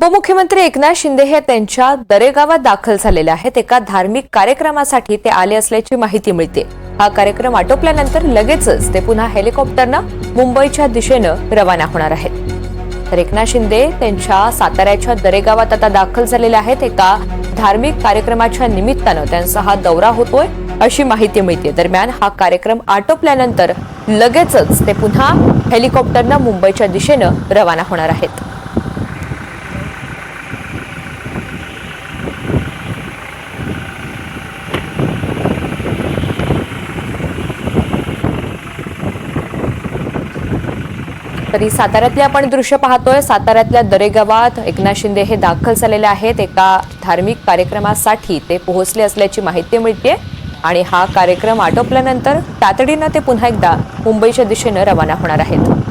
उपमुख्यमंत्री एकनाथ शिंदे हे त्यांच्या दरेगावात दाखल झालेले आहेत. एका धार्मिक कार्यक्रमासाठी ते आले असल्याची माहिती मिळते. हा कार्यक्रम आटोपल्यानंतर लगेचच ते पुन्हा हेलिकॉप्टरनं मुंबईच्या दिशेनं रवाना होणार आहेत. तर एकनाथ शिंदे त्यांच्या साताऱ्याच्या दरेगावात आता दाखल झालेले आहेत. एका धार्मिक कार्यक्रमाच्या निमित्तानं त्यांचा हा दौरा होतोय अशी माहिती मिळते. दरम्यान हा कार्यक्रम आटोपल्यानंतर लगेचच ते पुन्हा हेलिकॉप्टरनं मुंबईच्या दिशेनं रवाना होणार आहेत. तरी साताऱ्यातले आपण दृश्य पाहतोय. साताऱ्यातल्या दरेगावात एकनाथ शिंदे हे दाखल झालेले आहेत. एका धार्मिक कार्यक्रमासाठी ते पोहोचले असल्याची माहिती मिळते आणि हा कार्यक्रम आटोपल्यानंतर तातडीनं ते पुन्हा एकदा मुंबईच्या दिशेनं रवाना होणार आहेत.